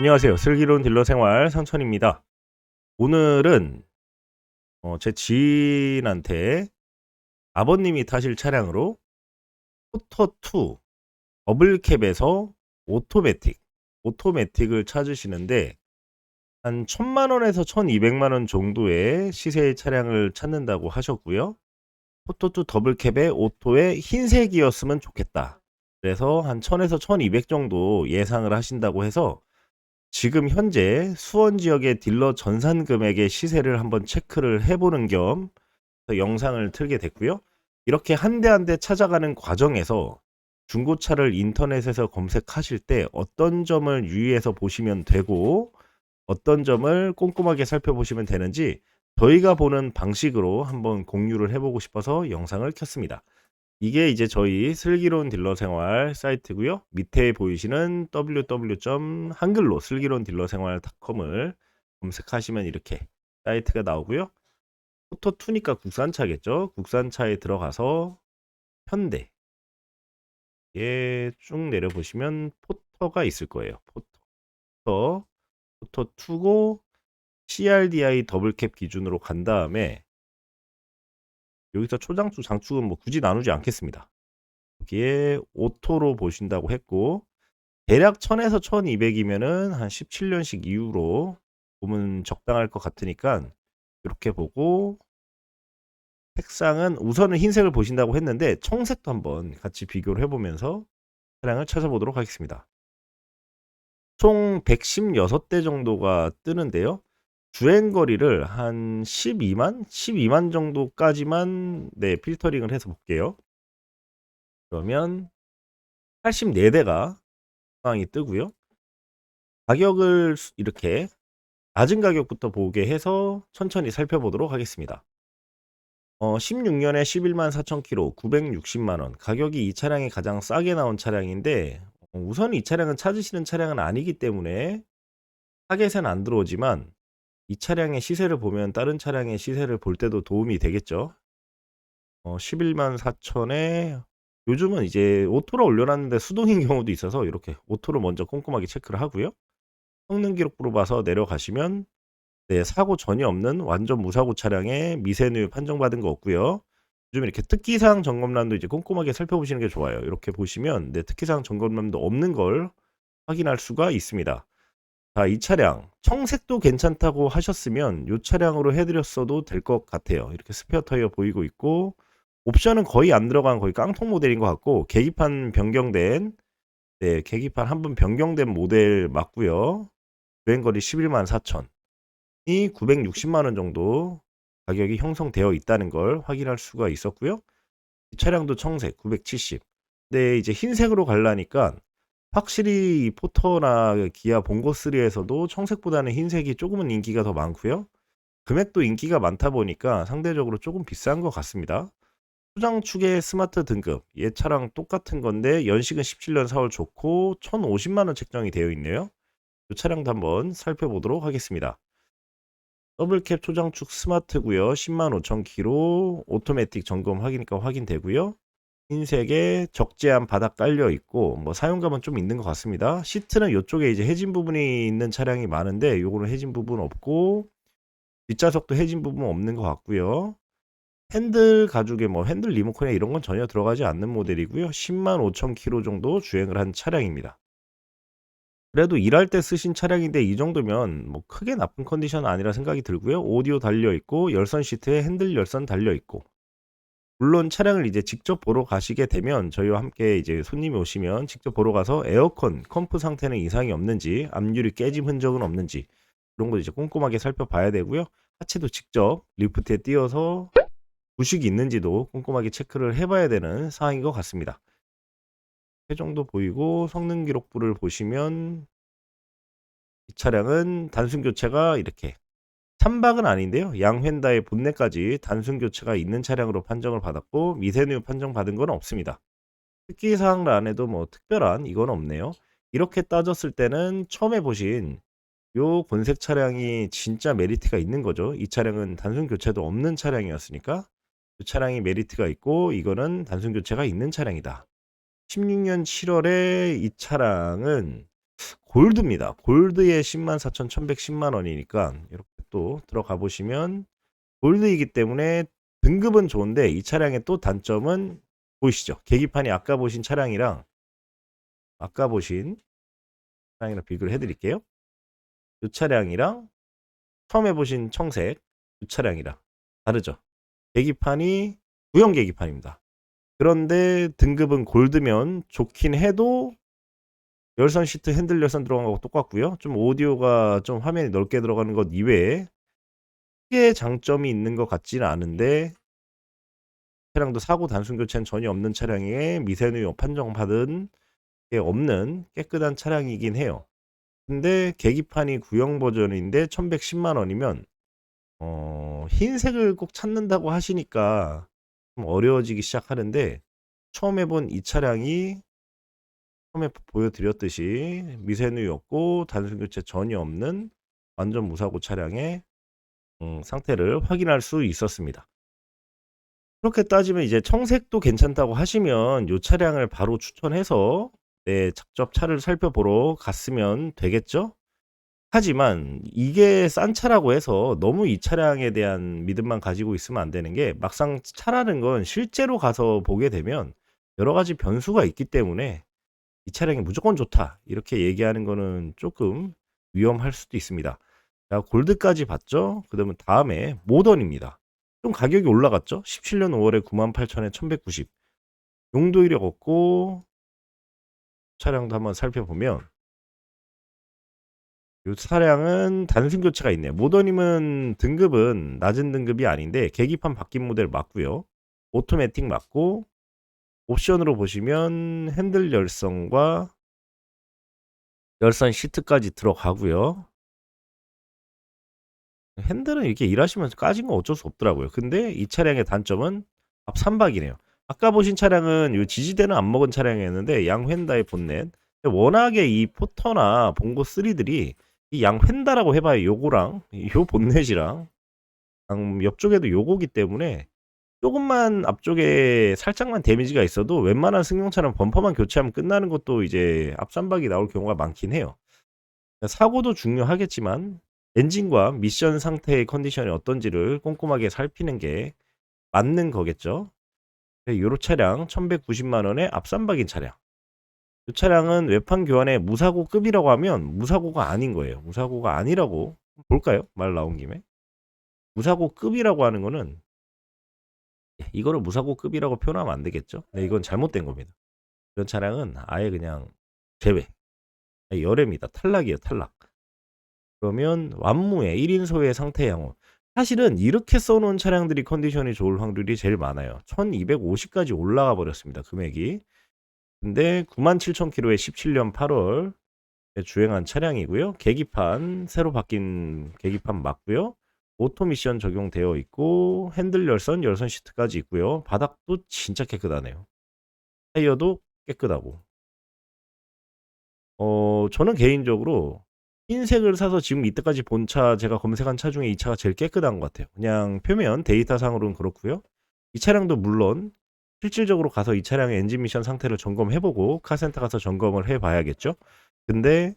안녕하세요. 슬기로운 딜러 생활 상천입니다. 오늘은 어, 제 지인한테 아버님이 타실 차량으로 포터2 더블캡에서 오토매틱, 오토매틱을 찾으시는데 한 1000만원에서 1200만원 정도의 시세의 차량을 찾는다고 하셨고요. 포터2 더블캡의 오토의 흰색이었으면 좋겠다. 그래서 한 1000에서 1200 정도 예상을 하신다고 해서 지금 현재 수원 지역의 딜러 전산 금액의 시세를 한번 체크를 해보는 겸 영상을 틀게 됐고요. 이렇게 한 대 한 대 찾아가는 과정에서 중고차를 인터넷에서 검색하실 때 어떤 점을 유의해서 보시면 되고 어떤 점을 꼼꼼하게 살펴보시면 되는지 저희가 보는 방식으로 한번 공유를 해보고 싶어서 영상을 켰습니다. 이게 이제 저희 슬기로운 딜러 생활 사이트고요. 밑에 보이시는 www. 한글로 슬기로운 딜러 생활.com을 검색하시면 이렇게 사이트가 나오고요. 포터 2니까 국산차겠죠. 국산차에 들어가서 현대 예쭉 내려 보시면 포터가 있을 거예요. 포터 포터 2고 CRDI 더블캡 기준으로 간 다음에 여기서 초장축, 장축은 뭐 굳이 나누지 않겠습니다. 여기에 오토로 보신다고 했고 대략 1000에서 1200이면은 한 17년식 이후로 보면 적당할 것 같으니까 이렇게 보고 색상은 우선은 흰색을 보신다고 했는데 청색도 한번 같이 비교를 해보면서 차량을 찾아보도록 하겠습니다. 총 116대 정도가 뜨는데요. 주행 거리를 한 12만? 12만 정도까지만 네, 필터링을 해서 볼게요. 그러면 84대가 상황이 뜨고요. 가격을 이렇게 낮은 가격부터 보게 해서 천천히 살펴보도록 하겠습니다. 어, 16년에 11만 4천 킬로 960만 원. 가격이 이 차량이 가장 싸게 나온 차량인데 어, 우선 이 차량은 찾으시는 차량은 아니기 때문에 타겟은 안 들어오지만 이 차량의 시세를 보면 다른 차량의 시세를 볼 때도 도움이 되겠죠. 어, 11만 4천에 요즘은 이제 오토로 올려놨는데 수동인 경우도 있어서 이렇게 오토로 먼저 꼼꼼하게 체크를 하고요. 성능 기록부로 봐서 내려가시면 네, 사고 전혀 없는 완전 무사고 차량에 미세누 판정받은 거 없고요. 요즘 이렇게 특기사항 점검란도 이제 꼼꼼하게 살펴보시는 게 좋아요. 이렇게 보시면 네, 특기사항 점검란도 없는 걸 확인할 수가 있습니다. 자, 이 차량 청색도 괜찮다고 하셨으면 이 차량으로 해드렸어도 될 것 같아요. 이렇게 스페어 타이어 보이고 있고 옵션은 거의 안 들어간 거의 깡통 모델인 것 같고 계기판 변경된 네, 계기판 한 번 변경된 모델 맞고요. 주행거리 11만 4천이 960만 원 정도 가격이 형성되어 있다는 걸 확인할 수가 있었고요. 이 차량도 청색 970. 근데 이제 흰색으로 갈라니까 확실히 이 포터나 기아 봉고3에서도 청색보다는 흰색이 조금은 인기가 더 많고요. 금액도 인기가 많다 보니까 상대적으로 조금 비싼 것 같습니다. 수장 축의 스마트 등급 얘 차랑 똑같은 건데 연식은 17년 4월 좋고 1,050만 원 책정이 되어 있네요. 이 차량도 한번 살펴보도록 하겠습니다. 더블캡 초장축 스마트고요. 10만 5천 킬로 오토매틱 점검 확인이니까 확인되고요. 흰색에 적재한 바닥 깔려 있고 뭐 사용감은 좀 있는 것 같습니다. 시트는 이쪽에 이제 해진 부분이 있는 차량이 많은데 요거는 해진 부분 없고 뒷좌석도 해진 부분 없는 것 같고요. 핸들 가죽에 뭐 핸들 리모컨에 이런 건 전혀 들어가지 않는 모델이고요. 10만 5천 킬로 정도 주행을 한 차량입니다. 그래도 일할 때 쓰신 차량인데 이 정도면 뭐 크게 나쁜 컨디션은 아니라 생각이 들고요. 오디오 달려 있고 열선 시트에 핸들 열선 달려 있고 물론 차량을 이제 직접 보러 가시게 되면 저희와 함께 이제 손님이 오시면 직접 보러 가서 에어컨, 컴프 상태는 이상이 없는지, 앞유리 깨짐 흔적은 없는지 그런 거 이제 꼼꼼하게 살펴봐야 되고요. 하체도 직접 리프트에 띄어서 부식이 있는지도 꼼꼼하게 체크를 해봐야 되는 사항인 것 같습니다. 이 정도 보이고 성능 기록부를 보시면 이 차량은 단순 교체가 이렇게 참박은 아닌데요. 양 휀다의 본넷까지 단순 교체가 있는 차량으로 판정을 받았고 미세누 판정 받은 건 없습니다. 특기 사항란에도 뭐 특별한 이건 없네요. 이렇게 따졌을 때는 처음에 보신 요 본색 차량이 진짜 메리트가 있는 거죠. 이 차량은 단순 교체도 없는 차량이었으니까 이 차량이 메리트가 있고 이거는 단순 교체가 있는 차량이다. 16년 7월에 이 차량은 골드입니다. 골드에 10만 4천 1110만 원이니까 이렇게 또 들어가 보시면 골드이기 때문에 등급은 좋은데 이 차량의 또 단점은 보이시죠? 계기판이 아까 보신 차량이랑 아까 보신 차량이랑 비교를 해드릴게요. 이 차량이랑 처음에 보신 청색 이 차량이랑 다르죠? 계기판이 구형 계기판입니다. 그런데 등급은 골드면 좋긴 해도 열선 시트 핸들 열선 들어간 거하고 똑같고요. 좀 오디오가 좀 화면이 넓게 들어가는 것 이외에 크게 장점이 있는 것 같지는 않은데 차량도 사고 단순 교체는 전혀 없는 차량에 미세누 판정받은 게 없는 깨끗한 차량이긴 해요. 근데 계기판이 구형 버전인데 1110만 원이면 어, 흰색을 꼭 찾는다고 하시니까 좀 어려워지기 시작하는데 처음 해본 이 차량이 처음에 보여드렸듯이 미세누이 없고 단순 교체 전혀 없는 완전 무사고 차량의 음, 상태를 확인할 수 있었습니다. 그렇게 따지면 이제 청색도 괜찮다고 하시면 이 차량을 바로 추천해서 내 직접 차를 살펴보러 갔으면 되겠죠? 하지만 이게 싼 차라고 해서 너무 이 차량에 대한 믿음만 가지고 있으면 안 되는 게 막상 차라는 건 실제로 가서 보게 되면 여러 가지 변수가 있기 때문에 이 차량이 무조건 좋다 이렇게 얘기하는 거는 조금 위험할 수도 있습니다. 자, 골드까지 봤죠? 그다음에 다음에 모던입니다. 좀 가격이 올라갔죠? 17년 5월에 98,000에 1190. 용도 이력 없고 차량도 한번 살펴보면 이 차량은 단순 교체가 있네요. 모더님은 등급은 낮은 등급이 아닌데 계기판 바뀐 모델 맞고요. 오토매틱 맞고 옵션으로 보시면 핸들 열선과 열선 시트까지 들어가고요. 핸들은 이렇게 일하시면서 까진 건 어쩔 수 없더라고요. 근데 이 차량의 단점은 앞 3박이네요. 아까 보신 차량은 이 지지대는 안 먹은 차량이었는데 양 휀다의 본넷. 워낙에 이 포터나 봉고 3들이 이 양 휀다라고 해봐요. 요거랑 요 본넷이랑 음, 옆쪽에도 요거기 때문에 조금만 앞쪽에 살짝만 데미지가 있어도 웬만한 승용차는 범퍼만 교체하면 끝나는 것도 이제 앞산박이 나올 경우가 많긴 해요. 사고도 중요하겠지만 엔진과 미션 상태의 컨디션이 어떤지를 꼼꼼하게 살피는 게 맞는 거겠죠. 요로 차량 1190만 원의 앞산박인 차량. 이 차량은 외판 교환의 무사고급이라고 하면 무사고가 아닌 거예요. 무사고가 아니라고 볼까요? 말 나온 김에. 무사고급이라고 하는 거는 이거를 무사고급이라고 표현하면 안 되겠죠? 네, 이건 잘못된 겁니다. 이런 차량은 아예 그냥 제외. 열애입니다. 탈락이에요, 탈락. 그러면 완무의 1인 소유의 상태 양호. 사실은 이렇게 써놓은 차량들이 컨디션이 좋을 확률이 제일 많아요. 1250까지 올라가 버렸습니다. 금액이. 근데 97,000km에 17년 8월 주행한 차량이고요. 계기판 새로 바뀐 계기판 맞고요. 오토 미션 적용되어 있고 핸들 열선, 열선 시트까지 있고요. 바닥도 진짜 깨끗하네요. 타이어도 깨끗하고. 어, 저는 개인적으로 흰색을 사서 지금 이때까지 본 차 제가 검색한 차 중에 이 차가 제일 깨끗한 것 같아요. 그냥 표면 데이터상으로는 그렇고요. 이 차량도 물론 실질적으로 가서 이 차량의 엔진 미션 상태를 점검해보고 카센터 가서 점검을 해봐야겠죠. 근데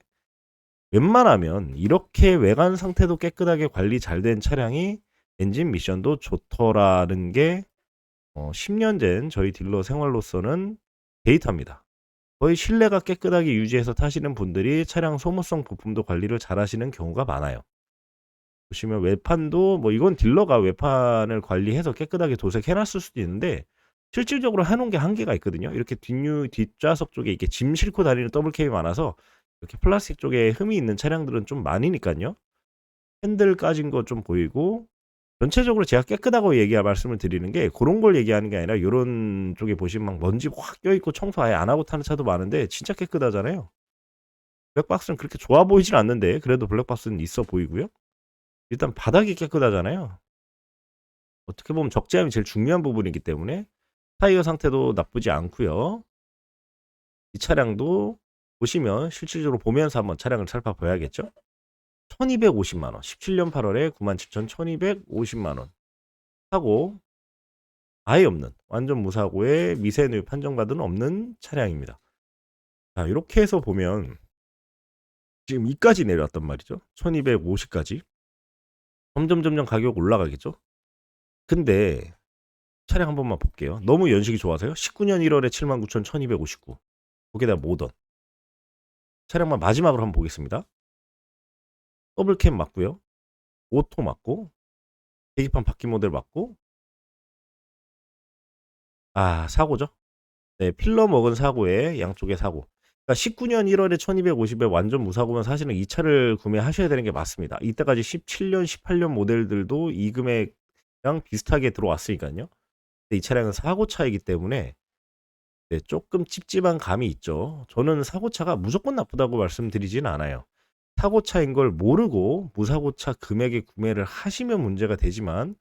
웬만하면 이렇게 외관 상태도 깨끗하게 관리 잘 된 차량이 엔진 미션도 좋더라는 게 어, 10년 된 저희 딜러 생활로서는 데이터입니다. 거의 실내가 깨끗하게 유지해서 타시는 분들이 차량 소모성 부품도 관리를 잘 하시는 경우가 많아요. 보시면 외판도 뭐 이건 딜러가 외판을 관리해서 깨끗하게 도색해놨을 수도 있는데 실질적으로 해놓은 게 한계가 있거든요. 이렇게 뒷유 뒷좌석 쪽에 이렇게 짐 싣고 다니는 더블 캡이 많아서 이렇게 플라스틱 쪽에 흠이 있는 차량들은 좀 많으니까요. 핸들 까진 거 좀 보이고 전체적으로 제가 깨끗하고 얘기할 말씀을 드리는 게 그런 걸 얘기하는 게 아니라 이런 쪽에 보시면 막 먼지 확 껴있고 청소 아예 안 하고 타는 차도 많은데 진짜 깨끗하잖아요. 블랙박스는 그렇게 좋아 보이진 않는데 그래도 블랙박스는 있어 보이고요. 일단 바닥이 깨끗하잖아요. 어떻게 보면 적재함이 제일 중요한 부분이기 때문에 타이어 상태도 나쁘지 않고요. 이 차량도 보시면 실질적으로 보면서 한번 차량을 살펴봐야겠죠. 1250만 원. 17년 8월에 97,1250만 원. 사고 아예 없는 완전 무사고에 미세누 판정받은 없는 차량입니다. 자, 이렇게 해서 보면 지금 이까지 내려왔단 말이죠. 1250까지. 점점 점점 가격 올라가겠죠. 근데 차량 한 번만 볼게요. 너무 연식이 좋아서요. 19년 1월에 79,1259. 거기다 모던. 차량만 마지막으로 한번 보겠습니다. 더블캡 맞고요. 오토 맞고 계기판 바뀐 모델 맞고 아 사고죠. 네 필러 먹은 사고에 양쪽에 사고. 그러니까 19년 1월에 1250에 완전 무사고면 사실은 이 차를 구매하셔야 되는 게 맞습니다. 이때까지 17년, 18년 모델들도 이 금액이랑 비슷하게 들어왔으니까요. 이 차량은 사고 차이기 때문에 네, 조금 찝찝한 감이 있죠. 저는 사고차가 무조건 나쁘다고 말씀드리진 않아요. 사고차인 걸 모르고 무사고차 금액에 구매를 하시면 문제가 되지만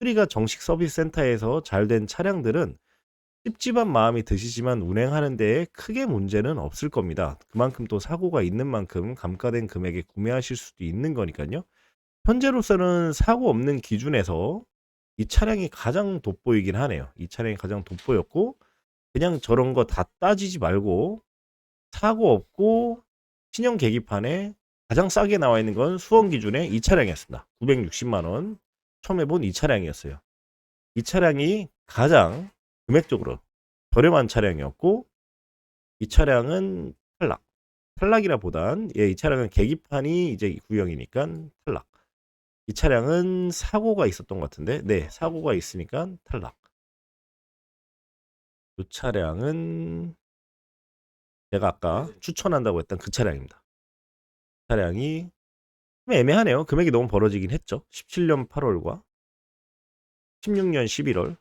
수리가 정식 서비스 센터에서 잘 된 차량들은 찝찝한 마음이 드시지만 운행하는 데에 크게 문제는 없을 겁니다. 그만큼 또 사고가 있는 만큼 감가된 금액에 구매하실 수도 있는 거니까요. 현재로서는 사고 없는 기준에서 이 차량이 가장 돋보이긴 하네요. 이 차량이 가장 돋보였고 그냥 저런 거 다 따지지 말고 사고 없고 신형 계기판에 가장 싸게 나와 있는 건 수원 기준의 이 차량이었습니다. 960만 원. 처음에 본이 차량이었어요. 이 차량이 가장 금액적으로 저렴한 차량이었고 이 차량은 탈락. 탈락이라 보단 예, 이 차량은 계기판이 이제 구형이니까 탈락. 이 차량은 사고가 있었던 것 같은데 네 사고가 있으니까 탈락. 이 차량은 제가 아까 추천한다고 했던 그 차량입니다. 차량이 좀 애매하네요. 금액이 너무 벌어지긴 했죠. 17년 8월과 16년 11월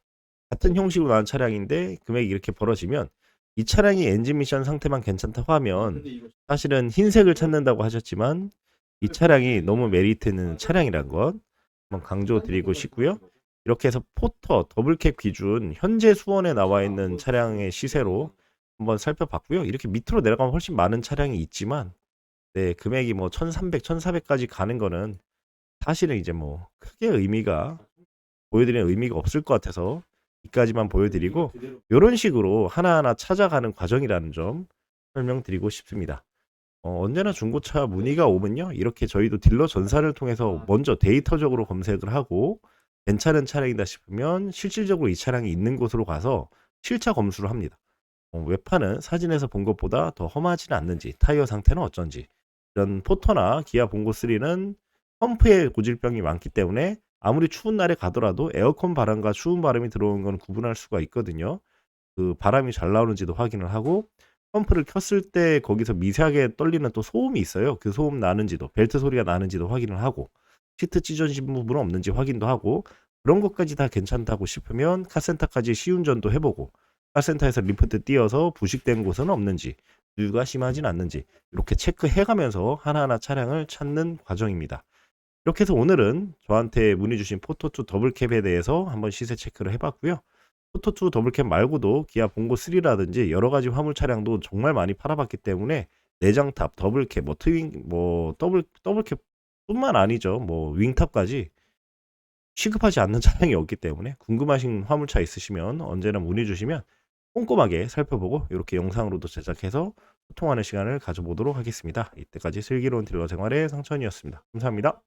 같은 형식으로 나온 차량인데 금액이 이렇게 벌어지면 이 차량이 엔진 미션 상태만 괜찮다고 하면 사실은 흰색을 찾는다고 하셨지만 이 차량이 너무 메리트 있는 차량이란 것 한번 강조드리고 싶고요. 이렇게 해서 포터 더블캡 기준 현재 수원에 나와 있는 차량의 시세로 한번 살펴봤고요. 이렇게 밑으로 내려가면 훨씬 많은 차량이 있지만 네, 금액이 뭐 1300, 1400까지 가는 거는 사실은 이제 뭐 크게 의미가 보여드리는 의미가 없을 것 같아서 이까지만 보여드리고 이런 식으로 하나하나 찾아가는 과정이라는 점 설명드리고 싶습니다. 어, 언제나 중고차 문의가 오면요 이렇게 저희도 딜러 전사를 통해서 먼저 데이터적으로 검색을 하고 괜찮은 차량이다 싶으면 실질적으로 이 차량이 있는 곳으로 가서 실차 검수를 합니다. 어, 외판은 사진에서 본 것보다 더 험하지는 않는지 타이어 상태는 어쩐지 이런 포터나 기아 봉고 3는 펌프에 고질병이 많기 때문에 아무리 추운 날에 가더라도 에어컨 바람과 추운 바람이 들어오는 건 구분할 수가 있거든요. 그 바람이 잘 나오는지도 확인을 하고 펌프를 켰을 때 거기서 미세하게 떨리는 또 소음이 있어요. 그 소음 나는지도 벨트 소리가 나는지도 확인을 하고 시트 찢어진 부분은 없는지 확인도 하고 그런 것까지 다 괜찮다고 싶으면 카센터까지 시운전도 해보고 카센터에서 리프트 띄어서 부식된 곳은 없는지 누유가 심하진 않는지 이렇게 체크해가면서 하나하나 차량을 찾는 과정입니다. 이렇게 해서 오늘은 저한테 문의 주신 포토2 더블캡에 대해서 한번 시세 체크를 해봤고요. 포토2 더블캡 말고도 기아 봉고 3라든지 여러 가지 화물 차량도 정말 많이 팔아봤기 때문에 내장탑, 더블캡, 뭐 트윈, 뭐 더블 더블캡 뿐만 아니죠. 뭐 윙탑까지 취급하지 않는 차량이 없기 때문에 궁금하신 화물차 있으시면 언제나 문의 주시면 꼼꼼하게 살펴보고 이렇게 영상으로도 제작해서 소통하는 시간을 가져보도록 하겠습니다. 이때까지 슬기로운 딜러 생활의 상천이었습니다. 감사합니다.